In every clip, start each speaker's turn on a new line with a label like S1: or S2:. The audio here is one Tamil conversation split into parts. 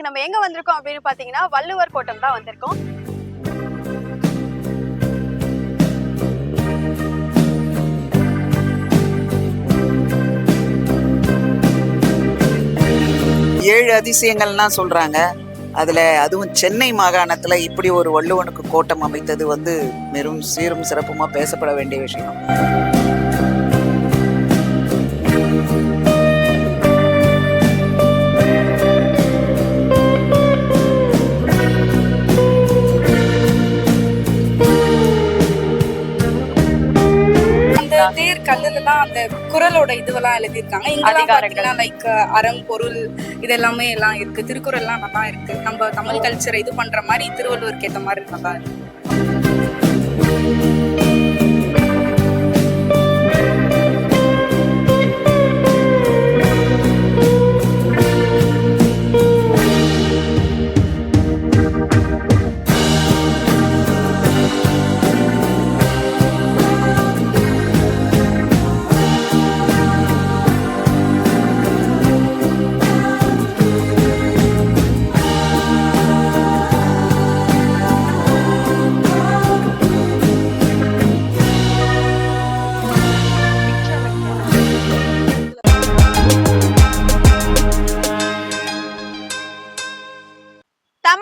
S1: இன்னைக்கு நம்ம எங்க வந்திருக்கோம் அப்படின்னு பாத்தீங்கன்னா வள்ளுவர் கோட்டம் தான் வந்திருக்கோம்.
S2: ஏழு அதிசயங்கள்லாம் சொல்றாங்க. அதுல அதுவும் சென்னை மாகாணத்துல இப்படி ஒரு வள்ளுவனுக்கு கோட்டம் அமைத்தது வந்து வெறும் சீரும் சிறப்புமா பேசப்பட வேண்டிய விஷயம்.
S3: கல்லுல தான் அந்த குறளோட இதுவெல்லாம் எழுதியிருக்காங்க. இங்கெல்லாம். பாத்தீங்கன்னா லைக் அறம் பொருள் இது எல்லாமே இருக்கு. திருக்குறள்லாம் நல்லா இருக்கு. நம்ம தமிழ் கல்ச்சரை இது பண்ற மாதிரி திருவள்ளுவருக்கு ஏத்த மாதிரி நல்லா இருக்கு.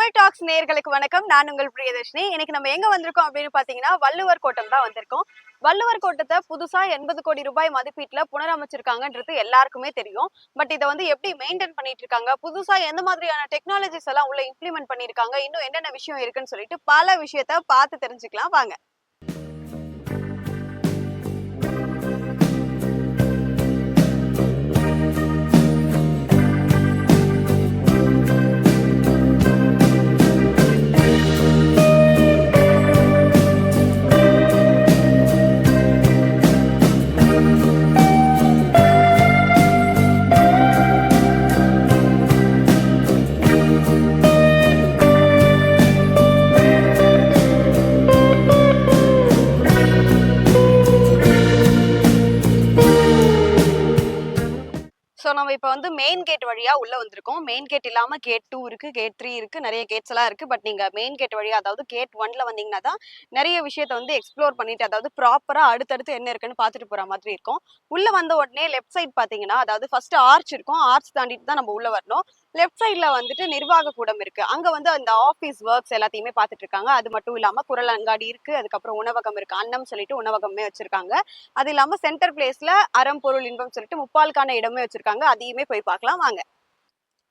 S1: தமிழ் டாக்ஸ் நேர்களுக்கு வணக்கம். நான் உங்கள் பிரியதர்ஷினி. இன்னைக்கு நம்ம எங்க வந்திருக்கோம் அப்படின்னு பாத்தீங்கன்னா வள்ளுவர் கோட்டம் தான் வந்திருக்கோம். வள்ளுவர் கோட்டத்தை புதுசா எண்பது கோடி ரூபாய் மதிப்பீட்டுல புனரமைச்சிருக்காங்கன்றது எல்லாருக்குமே தெரியும். பட் இதை வந்து எப்படி மெயின்டைன் பண்ணிட்டு இருக்காங்க புதுசா எந்த மாதிரியான டெக்னாலஜிஸ் எல்லாம் உள்ள இம்ப்ளிமெண்ட் பண்ணிருக்காங்க? இன்னும் என்னென்ன விஷயம் இருக்குன்னு சொல்லிட்டு பல விஷயத்த பார்த்து தெரிஞ்சுக்கலாம். வாங்க. இப்போ வந்து மெயின் கேட் வழியா உள்ள வந்திருக்கோம். மெயின் கேட் இல்லாம கேட் டூ இருக்கு கேட் த்ரீ இருக்கு நிறைய கேட்ஸ் எல்லாம் இருக்கு. பட் நீங்க மெயின் கேட் வழியா அதாவது கேட் ஒன்ல வந்தீங்கன்னா தான் நிறைய விஷயத்த வந்து எக்ஸ்ப்ளோர் பண்ணிட்டு அதாவது ப்ராப்பரா அடுத்தடுத்து என்ன இருக்குன்னு பாத்துட்டு போற மாதிரி இருக்கும். உள்ள வந்த உடனே லெஃப்ட் சைட் பாத்தீங்கன்னா அதாவது ஃபர்ஸ்ட் ஆர்ச் இருக்கும். ஆர்ச் தாண்டிட்டு தான் நம்ம உள்ள வரணும். லெஃப்ட் சைடில் வந்துட்டு நிர்வாக கூடம் இருக்கு. அங்க வந்து அந்த ஆஃபீஸ் ஒர்க்ஸ் எல்லாத்தையுமே பார்த்துட்டு இருக்காங்க. அது மட்டும் இல்லாம குரல் அங்காடி இருக்கு. அதுக்கப்புறம் உணவகம் இருக்கு. அன்னம் சொல்லிட்டு உணவகமே வச்சிருக்காங்க. அது இல்லாம சென்டர் பிளேஸ்ல அறம் பொருள் இன்பம் சொல்லிட்டு முப்பாலுக்கான இடமே வச்சிருக்காங்க. அதையுமே போய் பார்க்கலாம். வாங்க.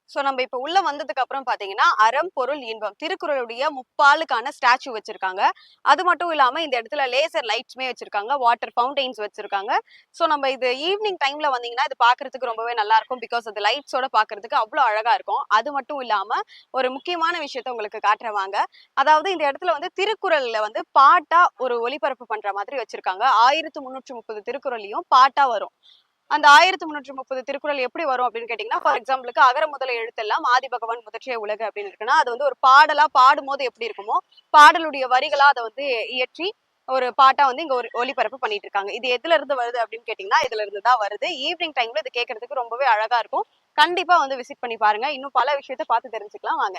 S1: சோ நம்ம இப்ப உள்ள வந்ததுக்கு அப்புறம் பாத்தீங்கன்னா அறம் பொருள் இன்பம் திருக்குறளுடைய முப்பாலுக்கான ஸ்டாச்சு வச்சிருக்காங்க. அது மட்டும் இல்லாம இந்த இடத்துல லேசர் லைட்ஸ்மே வச்சிருக்காங்க வாட்டர் ஃபவுண்டைன்ஸ் வச்சிருக்காங்க. சோ நம்ம இது ஈவினிங் டைம்ல வந்தீங்கன்னா இது பாக்குறதுக்கு ரொம்பவே நல்லா இருக்கும். பிகாஸ் அது லைட்ஸோட பாக்குறதுக்கு அவ்வளவு அழகா இருக்கும். அது மட்டும் இல்லாம ஒரு முக்கியமான விஷயத்த உங்களுக்கு காட்டுறவாங்க. அதாவது இந்த இடத்துல வந்து திருக்குறள்ல வந்து பாட்டா ஒரு ஒளிபரப்பு பண்ற மாதிரி வச்சிருக்காங்க. ஆயிரத்து முன்னூற்று முப்பது திருக்குறளையும் பாட்டா வரும். அந்த ஆயிரத்தி முன்னூற்றி முப்பது திருக்குறள் எப்படி வரும் அப்படின்னு கேட்டீங்கன்னா ஃபார் எக்ஸாம்பிளுக்கு அகர முதல எழுத்தெல்லாம் ஆதி பகவான் முதற்றிய உலக அப்படின்னு இருக்குன்னா அது வந்து ஒரு பாடலா பாடும்போது எப்படி இருக்குமோ பாடலுடைய வரிகளா அதை வந்து இயற்றி ஒரு பாட்டா வந்து இங்க ஒரு ஒளிபரப்பு பண்ணிட்டு இருக்காங்க. இது எதுல இருந்து வருது அப்படின்னு கேட்டீங்கன்னா இதுல இருந்து தான் வருது. ஈவினிங் டைம்ல இது கேட்கறதுக்கு ரொம்பவே அழகா இருக்கும். கண்டிப்பா வந்து விசிட் பண்ணி பாருங்க. இன்னும் பல விஷயத்த பார்த்து தெரிஞ்சுக்கலாம். வாங்க.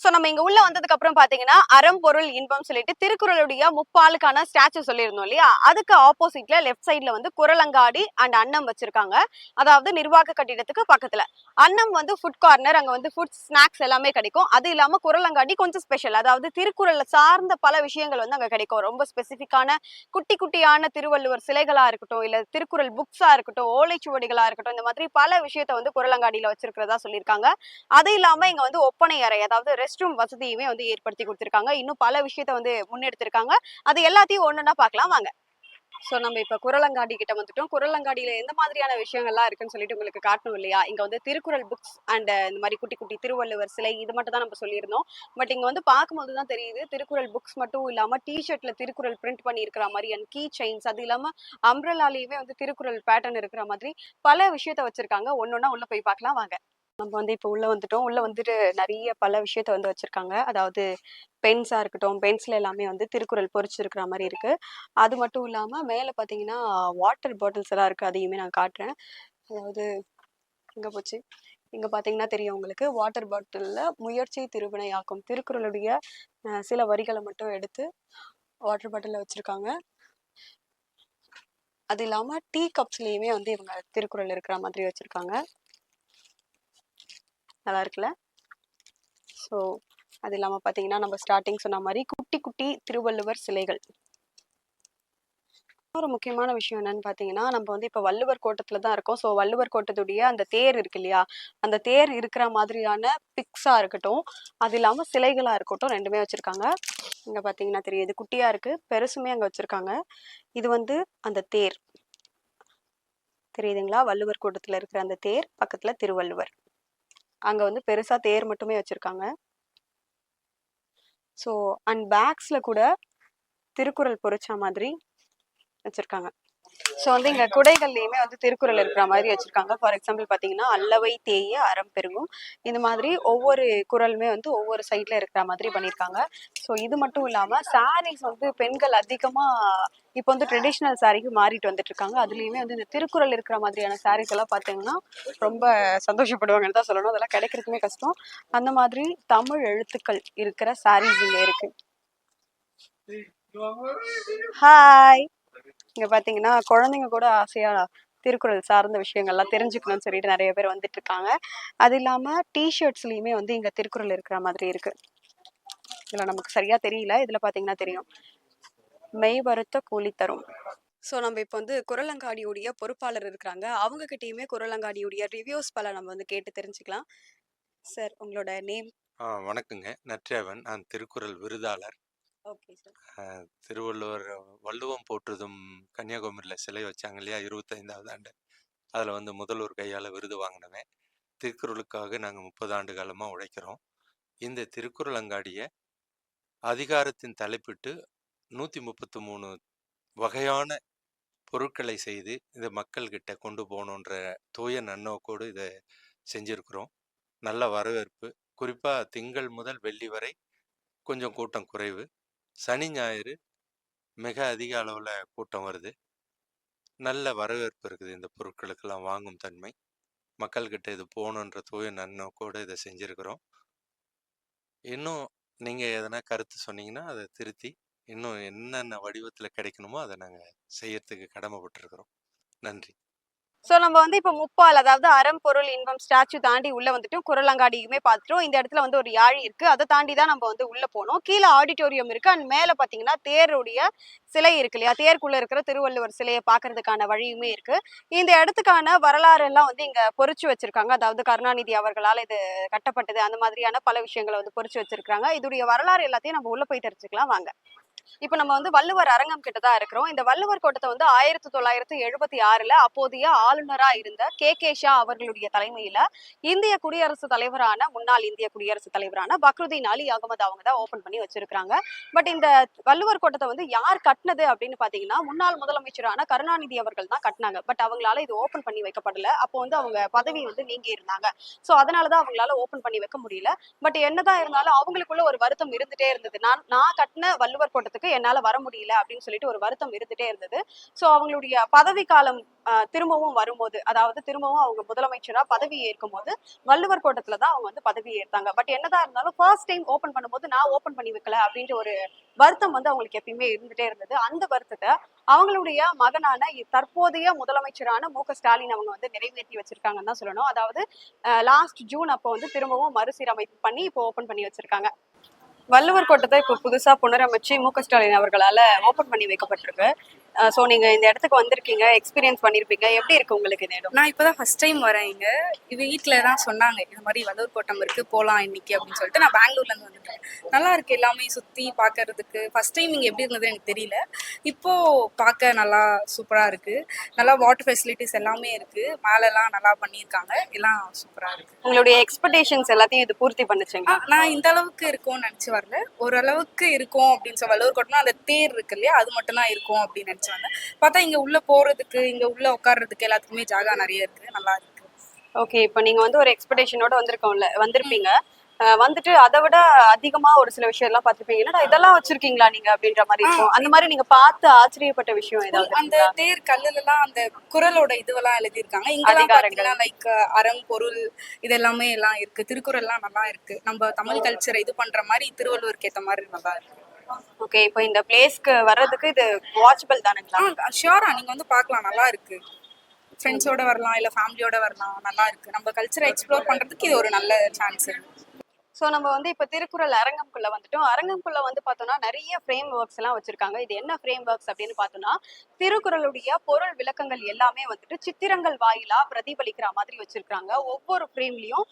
S1: ஸோ நம்ம இங்க உள்ள வந்ததுக்கு அப்புறம் பாத்தீங்கன்னா அறம் பொருள் இன்பம் சொல்லிட்டு திருக்குறளுடைய முப்பாலுக்கான ஸ்டாச்சு சொல்லியிருந்தோம் இல்லையா? அதுக்கு ஆப்போசிட்ல லெஃப்ட் சைட்ல வந்து குரலங்காடி அண்ட் அன்னம் வச்சிருக்காங்க. அதாவது நிர்வாக கட்டிடத்துக்கு பக்கத்துல. அன்னம் வந்து ஃபுட் கார்னர் அங்க வந்து ஃபுட் ஸ்நாக்ஸ் எல்லாமே கிடைக்கும். அது இல்லாம குரலங்காடி கொஞ்சம் ஸ்பெஷல் அதாவது திருக்குறள் சார்ந்த பல விஷயங்கள் வந்து அங்க கிடைக்கும். ரொம்ப ஸ்பெசிஃபிக்கான குட்டி குட்டியான திருவள்ளுவர் சிலைகளா இருக்கட்டும் இல்ல திருக்குறள் புக்ஸா இருக்கட்டும் ஓலைச்சுவடிகளா இருக்கட்டும் இந்த மாதிரி பல விஷயத்த வந்து குரலங்காடியில வச்சிருக்கிறதா சொல்லியிருக்காங்க. அது இல்லாம இங்க வந்து ஒப்பனை அறை அதாவது ரெஸ்ட் ரூம் வசதியுமே வந்து ஏற்படுத்தி கொடுத்துருக்காங்க. இன்னும் பல விஷயத்த வந்து முன்னெடுத்திருக்காங்க. அது எல்லாத்தையும் ஒன்னொன்னா பார்க்கலாம் வாங்க. சோ நம்ம இப்ப குரலங்காடி கிட்ட வந்துட்டோம். குரலங்காடியில எந்த மாதிரியான விஷயங்கள்லாம் இருக்குன்னு சொல்லிட்டு உங்களுக்கு காட்டணும் இல்லையா? இங்க வந்து திருக்குறள் புக்ஸ் அண்ட் இந்த மாதிரி குட்டி குட்டி திருவள்ளுவர் சிலை இது மட்டும் தான் நம்ம சொல்லியிருந்தோம். பட் இங்க வந்து பார்க்கும்போது தான் தெரியுது. திருக்குறள் புக்ஸ் மட்டும் இல்லாம டிஷர்ட்ல திருக்குறள் பிரிண்ட் பண்ணி இருக்கிற மாதிரி அண்ட் கீ செயின்ஸ் அது இல்லாம அம்ரலாலேயுமே வந்து திருக்குறள் பேட்டர்ன் இருக்கிற மாதிரி பல விஷயத்த வச்சிருக்காங்க. ஒன்னொன்னா உள்ள போய் பார்க்கலாம். வாங்க. நம்ம வந்து இப்போ உள்ளே வந்துட்டோம். உள்ளே வந்துட்டு நிறைய பல விஷயத்த வந்து வச்சுருக்காங்க. அதாவது பென்ஸாக இருக்கட்டும் பென்ஸில் எல்லாமே வந்து திருக்குறள் பொறிச்சிருக்கிற மாதிரி இருக்குது அது மட்டும் இல்லாமல் மேலே பார்த்தீங்கன்னா வாட்டர் பாட்டில்ஸ் எல்லாம் இருக்குது அதையுமே நான் காட்டுறேன். அதாவது எங்க போச்சு? இங்கே பார்த்தீங்கன்னா தெரியும் உங்களுக்கு. வாட்டர் பாட்டிலில் முயற்சி திருவினையாக்கும் திருக்குறளுடைய சில வரிகளை மட்டும் எடுத்து வாட்டர் பாட்டிலில் வச்சுருக்காங்க. அது இல்லாமல் டீ கப்ஸ்லேயுமே வந்து இவங்க திருக்குறள் இருக்கிற மாதிரி வச்சுருக்காங்க. நல்லா இருக்குல்ல? ஸோ அது இல்லாமல் பார்த்தீங்கன்னா நம்ம ஸ்டார்டிங் சொன்ன மாதிரி குட்டி குட்டி திருவள்ளுவர் சிலைகள். ஒரு முக்கியமான விஷயம் என்னன்னு பார்த்தீங்கன்னா நம்ம வந்து இப்போ வள்ளுவர் கோட்டத்தில் தான் இருக்கோம். ஸோ வள்ளுவர் கோட்டத்துடைய அந்த தேர் இருக்கு இல்லையா? அந்த தேர் இருக்கிற மாதிரியான பிக்ஸாக இருக்கட்டும் அது இல்லாமல் சிலைகளாக இருக்கட்டும் ரெண்டுமே வச்சுருக்காங்க. இங்கே பார்த்தீங்கன்னா தெரியுது குட்டியாக இருக்குது பெருசுமே அங்கே வச்சுருக்காங்க. இது வந்து அந்த தேர். தெரியுதுங்களா? வள்ளுவர் கூட்டத்தில் இருக்கிற அந்த தேர் பக்கத்தில் திருவள்ளுவர். அங்க வந்து பெருசா தேர் மட்டுமே வச்சிருக்காங்க. ஸோ அண்ட் பேக்ஸ்ல கூட திருக்குறள் பொறிச்ச மாதிரி வச்சிருக்காங்க. ஸோ வந்து இங்கே குடைகள்லையுமே வந்து திருக்குறள் இருக்கிற மாதிரி வச்சுருக்காங்க. ஃபார் எக்ஸாம்பிள் பார்த்தீங்கன்னா அல்லவை தேய அறம் பெருகும். இந்த மாதிரி ஒவ்வொரு குறளுமே வந்து ஒவ்வொரு சைடில் இருக்கிற மாதிரி பண்ணியிருக்காங்க ஸோ இது மட்டும் இல்லாமல் சாரீஸ் வந்து பெண்கள் அதிகமாக இப்போ வந்து ட்ரெடிஷ்னல் சாரிக்கு மாறிட்டு வந்துட்டு இருக்காங்க. வந்து இந்த திருக்குறள் இருக்கிற மாதிரியான சாரீஸ் எல்லாம் பார்த்தீங்கன்னா ரொம்ப சந்தோஷப்படுவாங்கன்னு தான் சொல்லணும். அதெல்லாம் கிடைக்கிறதுமே கஷ்டம். அந்த மாதிரி தமிழ் எழுத்துக்கள் இருக்கிற சாரீஸ் இங்கே இருக்கு. ஹாய் இங்கே பார்த்தீங்கன்னா குழந்தைங்க கூட ஆசையாக திருக்குறள் சார்ந்த விஷயங்கள்லாம் தெரிஞ்சுக்கணும்னு சொல்லிட்டு நிறைய பேர் வந்துட்டு இருக்காங்க அது இல்லாமல் டிஷர்ட்ஸ்லையுமே வந்து இங்கே திருக்குறள் இருக்கிற மாதிரி இருக்கு. இதில் நமக்கு சரியாக தெரியல. இதில் பார்த்தீங்கன்னா தெரியும். மெய் வருத்த கூலி தரும். ஸோ நம்ம இப்போ வந்து குரலங்காடியுடைய பொறுப்பாளர் இருக்கிறாங்க. அவங்க கிட்டேயுமே குரலங்காடியுடைய ரிவ்யூஸ் பல நம்ம வந்து கேட்டு தெரிஞ்சுக்கலாம். சார் உங்களோட நேம்
S4: வணக்கங்க. நற்றேவன் நான் திருக்குறள் விருதாளர். திருவள்ளுவர் வள்ளுவம் போற்றுதும் கன்னியாகுமரியில் சிலை வச்சாங்க இல்லையா? இருபத்தைந்தாவது ஆண்டு. அதில் வந்து முதல்வர் கையால் விருது வாங்கினவன். திருக்குறளுக்காக நாங்கள் முப்பது ஆண்டு காலமாக உழைக்கிறோம். இந்த திருக்குறள் அங்காடியை அதிகாரத்தின் தலைப்பிட்டு நூற்றி முப்பத்து மூணு வகையான பொருட்களை செய்து இதை மக்கள்கிட்ட கொண்டு போகணுன்ற தூய நன்னோக்கோடு இதை செஞ்சுருக்குறோம். நல்ல வரவேற்பு. குறிப்பாக திங்கள் முதல் வெள்ளி வரை கொஞ்சம் கூட்டம் குறைவு. சனி ஞாயிறு மிக அதிக அளவில் கூட்டம் வருது. நல்ல வரவேற்பு இருக்குது. இந்த பொருட்களுக்கெல்லாம் வாங்கும் தன்மை. மக்கள்கிட்ட இது போகணுன்ற தூய நன்னோக்கோடு இதை செஞ்சுருக்கிறோம். இன்னும் நீங்கள் எதனா கருத்து சொன்னீங்கன்னா அதை திருத்தி இன்னும் என்னென்ன வடிவத்தில் கிடைக்கணுமோ அதை நாங்கள் செய்யறதுக்கு கடமைப்பட்டிருக்கிறோம். நன்றி.
S1: ஸோ நம்ம வந்து இப்போ முப்பால் அதாவது அறம் பொருள் இன்பம் ஸ்டாச்சு தாண்டி உள்ள வந்துட்டோம் குரலங்காடியுமே பார்த்துட்டோம். இந்த இடத்துல வந்து ஒரு யாழி இருக்கு. அதை தாண்டி தான் நம்ம வந்து உள்ள போனோம். கீழே ஆடிட்டோரியம் இருக்கு. அண்ட் மேலே பார்த்தீங்கன்னா தேருடைய சிலை இருக்கு இல்லையா? தேருக்குள்ள இருக்கிற திருவள்ளுவர் சிலையை பார்க்கறதுக்கான வழியுமே இருக்கு. இந்த இடத்துக்கான வரலாறு எல்லாம் வந்து இங்க பொறிச்சு வச்சிருக்காங்க. அதாவது கருணாநிதி அவர்களால் இது கட்டப்பட்டது. அந்த மாதிரியான பல விஷயங்களை வந்து பொறிச்சு வச்சிருக்காங்க இதோடைய வரலாறு எல்லாத்தையும் நம்ம உள்ள போய் தெரிஞ்சுக்கலாம். வாங்க. இப்போ நம்ம வந்து வள்ளுவர் அரங்கம் கிட்ட தான் இருக்கிறோம். இந்த வள்ளுவர் கோட்டத்தை வந்து ஆயிரத்தி தொள்ளாயிரத்தி எழுபத்தி ஆறுல அப்போதைய ஆளுநரா இருந்த கே. கே. ஷா அவர்களுடைய தலைமையில இந்திய குடியரசு தலைவரான முன்னாள் இந்திய குடியரசு தலைவரான பக்ருதீன் அலி அகமது அவங்க தான் ஓபன் பண்ணி வச்சிருக்காங்க பட் இந்த வள்ளுவர் கோட்டத்தை வந்து யார் கட்டினது அப்படின்னு பாத்தீங்கன்னா முன்னாள் முதலமைச்சரான கருணாநிதி அவர்கள் தான் கட்டினாங்க. பட் அவங்களால இது ஓபன் பண்ணி வைக்கப்படல. அப்போ வந்து அவங்க பதவி வந்து நீங்கி இருந்தாங்க. சோ அதனாலதான் அவங்களால ஓபன் பண்ணி வைக்க முடியல. பட் என்னதான் இருந்தாலும் அவங்களுக்குள்ள ஒரு வருத்தம் இருந்துட்டே இருந்தது. நான் நான் கட்டின வள்ளுவர் கோட்டத்துக்கு என்னால வர முடியல அப்படின்னு சொல்லிட்டு ஒரு வருத்தம் இருந்துட்டே இருந்தது. சோ அவங்களுடைய பதவி காலம் ஆஹ், திரும்பவும் வரும்போது அதாவது திரும்பவும் அவங்க முதலமைச்சரா பதவி ஏற்கும் போது வள்ளுவர் கோட்டத்துல தான் அவங்க வந்து பதவி ஏற்றாங்க. பட் என்னதான் இருந்தாலும் ஃபர்ஸ்ட் டைம் ஓபன் பண்ணும்போது நான் ஓபன் பண்ணி வைக்கல அப்படின்ற ஒரு வருத்தம் வந்து அவங்களுக்கு எப்பயுமே இருந்துட்டே இருந்தது. அந்த வருத்தத்தை அவங்களுடைய மகனான தற்போதைய முதலமைச்சரான மு க ஸ்டாலின் அவங்க வந்து நிறைவேற்றி வச்சிருக்காங்கன்னு தான் சொல்லணும். அதாவது லாஸ்ட் ஜூன் அப்போ வந்து திரும்பவும் மறுசீரமைப்பு பண்ணி இப்போ ஓபன் பண்ணி வச்சிருக்காங்க. வள்ளுவர் கோட்டத்தை இப்போ புதுசா புனரமைச்சு மு க ஸ்டாலின் அவர்களால ஓபன் பண்ணி வைக்கப்பட்டிருக்கு. ஸோ நீங்க இந்த இடத்துக்கு வந்திருக்கீங்க எக்ஸ்பீரியன்ஸ் பண்ணிருப்பீங்க. எப்படி இருக்கு உங்களுக்கு இந்த இடம்?
S3: நான் இப்போதான் ஃபர்ஸ்ட் டைம் வரேன் இங்க. இது வீட்டில் தான் சொன்னாங்க இந்த மாதிரி வல்லூர் கோட்டம் இருக்கு போகலாம் இன்னைக்கு அப்படின்னு சொல்லிட்டு. நான் பெங்களூர்ல இருந்து வந்துட்டேன் நல்லா இருக்கு எல்லாமே சுத்தி பார்க்கறதுக்கு ஃபர்ஸ்ட் டைம் இங்க எப்படி இருந்தது எனக்கு தெரியல. இப்போ பார்க்க நல்லா சூப்பரா இருக்கு. நல்லா வாட்டர் ஃபெசிலிட்டிஸ் எல்லாமே இருக்கு. மேலெல்லாம் நல்லா பண்ணியிருக்காங்க. எல்லாம் சூப்பரா இருக்கு.
S1: உங்களுடைய எக்ஸ்பெக்டேஷன்ஸ் எல்லாத்தையும் இது பூர்த்தி பண்ணுச்சுங்க
S3: நான் இந்த அளவுக்கு இருக்கும்னு நினைச்சு வரல ஓரளவுக்கு இருக்கும் அப்படின்னு சொல்ல வள்ளுவர் கோட்டம்னா அந்த தேர் இருக்கு இல்லையா? அது மட்டும் தான் இருக்கும் அப்படின்னு நினைச்சாங்க. வந்தேன் பார்த்தா இங்க உள்ள போறதுக்கு இங்க உள்ள உட்கார்றதுக்கு எல்லாத்துக்குமே ஜாகா நிறைய இருக்கு. நல்லா இருக்கு.
S1: ஓகே இப்போ நீங்க வந்து ஒரு எக்ஸ்பெக்டேஷனோட வந்திருக்கோம்ல வந்திருப்பீங்க. வந்துட்டு அதை விட அதிகமா ஒரு சில விஷயம் எல்லாம் பார்த்திருப்பீங்க. என்னடா இதெல்லாம் வச்சிருக்கீங்களா நீங்க அப்படின்ற மாதிரி இருக்கும். அந்த மாதிரி நீங்க பார்த்து ஆச்சரியப்பட்ட விஷயம் ஏதாவது
S3: அந்த? தேர் கல்லுல எல்லாம் அந்த குறளோட இதுவெல்லாம் எழுதியிருக்காங்க. இங்கெல்லாம். பாத்தீங்கன்னா லைக் அறம் பொருள் இது எல்லாமே எல்லாம் இருக்கு. திருக்குறள் எல்லாம் நல்லா இருக்கு. நம்ம தமிழ் கல்ச்சரை இது பண்ற மாதிரி திருவள்ளுவருக்கு ஏத்த மாதிரி நல்லா இருக்கு.
S1: ஓகே இப்போ இந்த பிளேஸ்க்கு வர்றதுக்கு இது வாட்சபிள் தானுங்களா?
S3: ஷியோரா நீங்க வந்து பார்க்கலாம். நல்லா இருக்கு. ஃப்ரெண்ட்ஸோட வரலாம் இல்ல ஃபேமிலியோட வரலாம். நல்லா இருக்கு. நம்ம கல்ச்சரை எக்ஸ்ப்ளோர் பண்றதுக்கு இது ஒரு நல்ல சான்ஸ் இருக்கு
S1: ஸோ நம்ம வந்து இப்போ திருக்குறள் அரங்கம்குள்ள வந்துட்டோம். அரங்கம்குள்ள வந்து பார்த்தோம்னா நிறைய ஃப்ரேம் ஒர்க்ஸ் எல்லாம் வச்சிருக்காங்க. இது என்ன ஃப்ரேம் ஒர்க்ஸ் அப்படின்னு பார்த்தோம்னா திருக்குறளுடைய பொருள் விளக்கங்கள் எல்லாமே வந்துட்டு சித்திரங்கள் வாயிலா பிரதிபலிக்கிற மாதிரி வச்சிருக்காங்க ஒவ்வொரு ஃப்ரேம்லையும்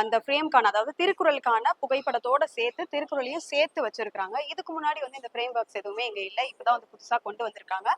S1: அந்த ஃப்ரேம்க்கான அதாவது திருக்குறளுக்கான புகைப்படத்தோட சேர்த்து திருக்குறளையும் சேர்த்து வச்சிருக்காங்க இதுக்கு முன்னாடி வந்து இந்த ஃப்ரேம் ஒர்க்ஸ் எதுவுமே இங்கே இல்லை. இப்பதான் வந்து புதுசாக கொண்டு வந்திருக்காங்க.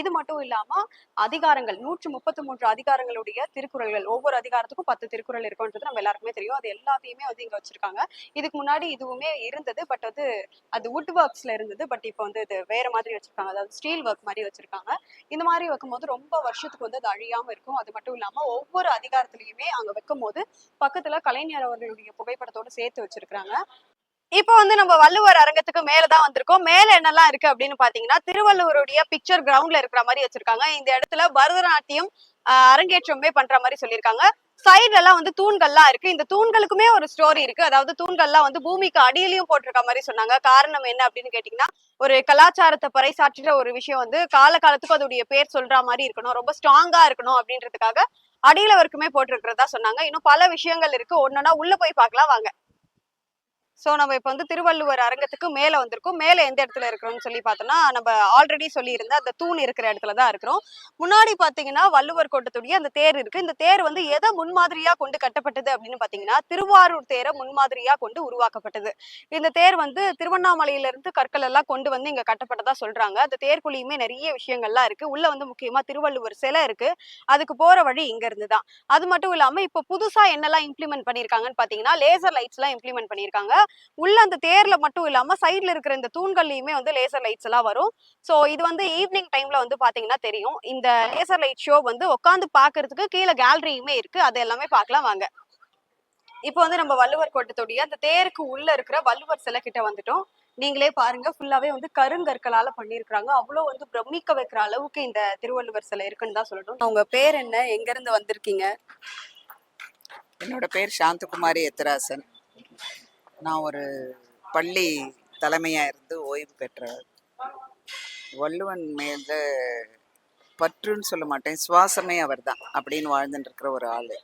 S1: இது மட்டும் இல்லாமல் அதிகாரங்கள் நூற்று முப்பத்தி மூன்று அதிகாரங்களுடைய திருக்குறள்கள். ஒவ்வொரு அதிகாரத்துக்கும் பத்து திருக்குறள் இருக்குன்றது நம்ம எல்லாருக்குமே தெரியும். அது எல்லாத்தையுமே வந்து இங்கே வச்சிருக்காங்க. இதுக்கு முன்னாடி இதுவுமே இருந்தது பட் வந்து அது வுட் ஒர்க்ஸ்ல இருந்தது பட் இப்போ வந்து இது வேற மாதிரி வச்சிருக்காங்க. அதாவது ஸ்டீல் ஒர்க் மாதிரி வச்சிருக்காங்க. இந்த மாதிரி வைக்கும்போது ரொம்ப வருஷத்துக்கு வந்து அது அழியாம இருக்கும். அது மட்டும் இல்லாம ஒவ்வொரு அதிகாரத்திலயுமே அங்க வைக்கும் போது பக்கத்துல கலைஞர் அவர்களுடைய புகைப்படத்தோட சேர்த்து வச்சிருக்காங்க இப்போ வந்து நம்ம வள்ளுவர் அரங்கத்துக்கு மேலதான் வந்திருக்கோம். மேல என்னெல்லாம் இருக்கு அப்படின்னு பாத்தீங்கன்னா திருவள்ளுவருடைய பிக்சர் கிரவுண்ட்ல இருக்கிற மாதிரி வச்சிருக்காங்க. இந்த இடத்துல பரதநாட்டியம் ஆஹ், அரங்கேற்றமே பண்ற மாதிரி சொல்லியிருக்காங்க. சைடுல எல்லாம் வந்து தூண்கள்லாம் இருக்கு. இந்த தூண்களுக்குமே ஒரு ஸ்டோரி இருக்கு. அதாவது தூண்கள்லாம் வந்து பூமிக்கு அடியிலயும் போட்டிருக்க மாதிரி சொன்னாங்க. காரணம் என்ன அப்படின்னு கேட்டீங்கன்னா ஒரு கலாச்சாரத்தை பறைசாற்றுற ஒரு விஷயம் வந்து கால காலத்துக்கு அதோடைய பேர் சொல்ற மாதிரி இருக்கணும். ரொம்ப ஸ்ட்ராங்கா இருக்கணும் அப்படின்றதுக்காக அடியில வரைக்குமே போட்டிருக்கிறதா சொன்னாங்க. இன்னும் பல விஷயங்கள் இருக்கு. ஒன்னொன்னா உள்ள போய் பார்க்கலாம். வாங்க. சோ நம்ம இப்போ வந்து திருவள்ளுவர் அரங்கத்துக்கு மேல வந்திருக்கோம். மேல எந்த இடத்துல இருக்கிறோம்னு சொல்லி பார்த்தோம்னா நம்ம ஆல்ரெடி சொல்லியிருந்த அந்த தூண் இருக்கிற இடத்துல தான் இருக்கிறோம். முன்னாடி பார்த்தீங்கன்னா வள்ளுவர் கோட்டத்துடைய அந்த தேர் இருக்கு. இந்த தேர் வந்து எதை முன்மாதிரியாக கொண்டு கட்டப்பட்டது அப்படின்னு பாத்தீங்கன்னா திருவாரூர் தேரை முன்மாதிரியாக கொண்டு உருவாக்கப்பட்டது. இந்த தேர் வந்து திருவண்ணாமலையில இருந்து கற்கள் எல்லாம் கொண்டு வந்து இங்க கட்டப்பட்டதா சொல்றாங்க. அந்த தேர்க்குழியுமே நிறைய விஷயங்கள்லாம் இருக்கு. உள்ள வந்து முக்கியமா திருவள்ளுவர் சிலை இருக்கு. அதுக்கு போற வழி இங்க இருந்து தான். அது மட்டும் இல்லாமல் இப்போ புதுசா என்னெல்லாம் இம்ப்ளிமெண்ட் பண்ணிருக்காங்கன்னு பார்த்தீங்கன்னா லேசர் லைட்ஸ்லாம் இம்ப்ளிமெண்ட் பண்ணிருக்காங்க உள்ள அந்த தேர்ல மட்டும் இல்லாம சைடுல இருக்கிற இந்த தூண்கள்லயுமே வந்து லேசர் லைட்ஸ் எல்லாம் வரும். சோ இது வந்து ஈவினிங் டைம்ல வந்து பாத்தீங்கன்னா தெரியும். இந்த லேசர் லைட் ஷோ வந்து உட்காந்து பாக்குறதுக்கு கீழே கேலரியுமே இருக்கு. அது எல்லாமே பார்க்கலாம் வாங்க. இப்போ வந்து நம்ம வள்ளுவர் கோட்டத்துடைய அந்த தேருக்கு உள்ள இருக்கிற வள்ளுவர் சிலை கிட்ட வந்துட்டோம். நீங்களே பாருங்க ஃபுல்லாவே வந்து கருங்கற்களால பண்ணியிருக்கிறாங்க. அவ்வளவு வந்து பிரமிக்க வைக்கிற அளவுக்கு இந்த திருவள்ளுவர் சிலை இருக்குன்னு தான் சொல்லணும் உங்க பேர் என்ன? எங்க இருந்து வந்திருக்கீங்க?
S2: என்னோட பேர் சாந்தகுமாரி எத்திராசன். நான் ஒரு பள்ளி தலைமையாக இருந்து ஓய்வு பெற்றவர் வள்ளுவன் மேல பற்றுன்னு சொல்ல மாட்டேன். சுவாசமே அவர் தான் அப்படின்னு வாழ்ந்துட்டு இருக்கிற ஒரு ஆள்.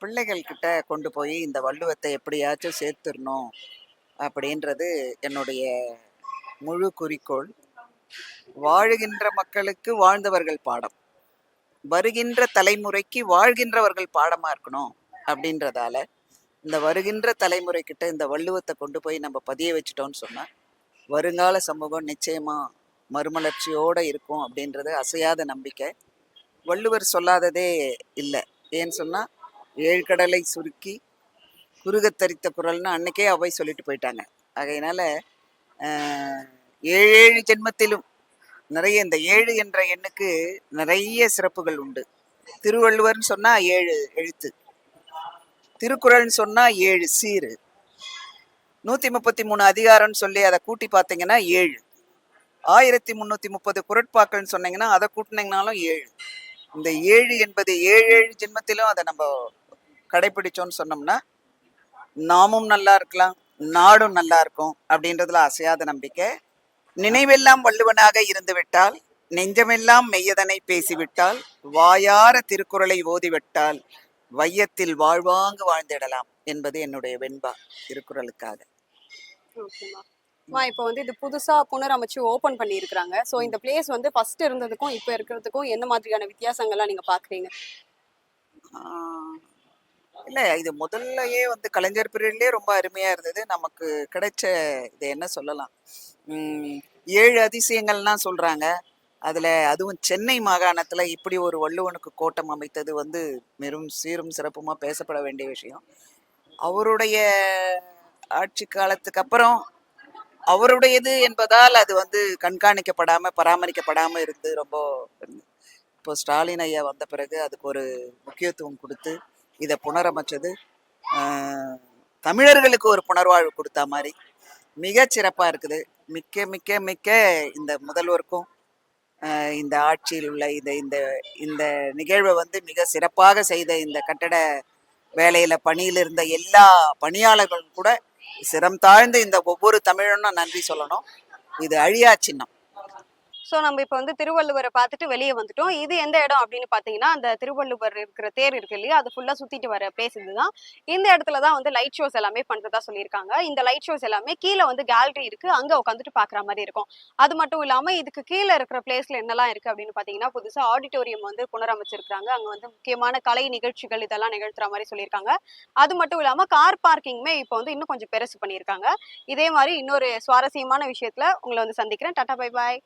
S2: பிள்ளைகள் கிட்ட கொண்டு போய் இந்த வள்ளுவத்தை எப்படியாச்சும் சேர்த்துடணும் அப்படின்றது என்னுடைய முழு குறிக்கோள். வாழுகின்ற மக்களுக்கு வாழ்ந்தவர்கள் பாடம். வருகின்ற தலைமுறைக்கு வாழ்கின்றவர்கள் பாடமா இருக்கணும் அப்படின்றதால இந்த வருகின்ற தலைமுறை கிட்ட இந்த வள்ளுவத்தை கொண்டு போய் நம்ம பதிய வச்சிட்டோம்னு சொன்னா வருங்கால சமூகம் நிச்சயமா மறுமலர்ச்சியோட இருக்கும் அப்படின்றது அசையாத நம்பிக்கை. வள்ளுவர் சொல்லாததே இல்லை. ஏன்னு சொன்னா ஏழ்கடலை சுருக்கி குறுகத்தரித்த குரல்னு அன்னைக்கே அவை சொல்லிட்டு போயிட்டாங்க. ஆகையினால ஏழு ஏழு ஜென்மத்திலும் நிறைய இந்த ஏழு என்ற எண்ணுக்கு நிறைய சிறப்புகள் உண்டு. திருவள்ளுவர்னு சொன்னா ஏழு எழுத்து. திருக்குறள்னு சொன்னா ஏழு சீரு. நூத்தி முப்பத்தி மூணு அதிகாரம்னு சொல்லி அதை கூட்டி பார்த்தீங்கன்னா ஏழு. ஆயிரத்தி முன்னூத்தி முப்பது குரட்பாக்கள்னு சொன்னீங்கன்னா அதை கூட்டினீங்கனாலும் ஏழு. இந்த ஏழு என்பது ஏழு ஏழு ஜென்மத்திலும் அதை நம்ம கடைபிடிச்சோம்னு சொன்னோம்னா நாமும் நல்லா இருக்கலாம் நாடும் நல்லா இருக்கும் அப்படின்றதுல அசையாத நம்பிக்கை. நினைவெல்லாம் வள்ளுவனாக இருந்து விட்டால் நெஞ்சமெல்லாம் மெய்யதனை பேசிவிட்டால் வாயார திருக்குறளை ஓதிவிட்டால் வையத்தில் வாழ்வாங்கு வாழ்ந்திடலாம் என்பது என்னுடைய வெண்பா திருக்குறளுக்காக.
S1: இப்போ வந்து இது புதுசா புனரமைச்சு ஓபன் பண்ணியிருக்கிறாங்க. ஸோ இந்த பிளேஸ் வந்து ஃபர்ஸ்ட் இருந்ததுக்கும் இப்போ இருக்கிறதுக்கும் என்ன மாதிரியான வித்தியாசங்கள்லாம் நீங்க பாக்குறீங்க?
S2: இல்ல இது முதல்லயே வந்து கலைஞர் பீரியட்லயே ரொம்ப அருமையா இருந்தது. நமக்கு கிடைச்ச இது என்ன சொல்லலாம்? ஏழு அதிசயங்கள்லாம் சொல்றாங்க. அதில் அதுவும் சென்னை மாகாணத்தில் இப்படி ஒரு வள்ளுவனுக்கு கோட்டம் அமைத்தது வந்து வெறும் சீரும் சிறப்புமாக பேசப்பட வேண்டிய விஷயம். அவருடைய ஆட்சி காலத்துக்கு அப்புறம் அவருடையது என்பதால் அது வந்து கண்காணிக்கப்படாமல் பராமரிக்கப்படாமல் இருந்து ரொம்ப இப்போ ஸ்டாலின் ஐயா வந்த பிறகு அதுக்கு ஒரு முக்கியத்துவம் கொடுத்து இதை புனரமைச்சது. தமிழர்களுக்கு ஒரு புனர்வாழ்வு கொடுத்த மாதிரி மிக சிறப்பாக இருக்குது. மிக்க மிக்க மிக்க இந்த முதல்வருக்கும் இந்த ஆட்சியில் உள்ள இந்த இந்த இந்த நிகழ்வை வந்து மிக சிறப்பாக செய்த இந்த கட்டட வேலையில பணியில் இருந்த எல்லா பணியாளர்களும் கூட சிரம் தாழ்ந்து இந்த ஒவ்வொரு தமிழனும் நன்றி சொல்லணும். இது அழியா சின்னம்.
S1: ஸோ நம்ம இப்போ வந்து திருவள்ளுவரை பார்த்துட்டு வெளியே வந்துட்டோம். இது எந்த இடம் அப்படின்னு பார்த்தீங்கன்னா அந்த திருவள்ளுவர் இருக்கிற தேர் இருக்கு இல்லையா? அது ஃபுல்லாக சுற்றிட்டு வர பிளேஸ் இதுதான். இந்த இடத்துல தான் வந்து லைட் ஷோஸ் எல்லாமே பண்ணுறதா சொல்லியிருக்காங்க. இந்த லைட் ஷோஸ் எல்லாமே கீழே வந்து கேலரி இருக்கு. அங்கே உட்காந்துட்டு பார்க்குற மாதிரி இருக்கும். அது மட்டும் இல்லாமல் இதுக்கு கீழே இருக்கிற பிளேஸ்ல என்னெல்லாம் இருக்கு அப்படின்னு பார்த்தீங்கன்னா புதுசாக ஆடிட்டோரியம் வந்து புனரமைச்சிருக்காங்க அங்கே வந்து முக்கியமான கலை நிகழ்ச்சிகள் இதெல்லாம் நிகழ்த்துற மாதிரி சொல்லியிருக்காங்க. அது மட்டும் இல்லாமல் கார் பார்க்கிங்குமே இப்போ வந்து இன்னும் கொஞ்சம் பெருசு பண்ணியிருக்காங்க. இதே மாதிரி இன்னொரு சுவாரஸ்யமான விஷயத்துல உங்களை வந்து சந்திக்கிறேன். Tata bye bye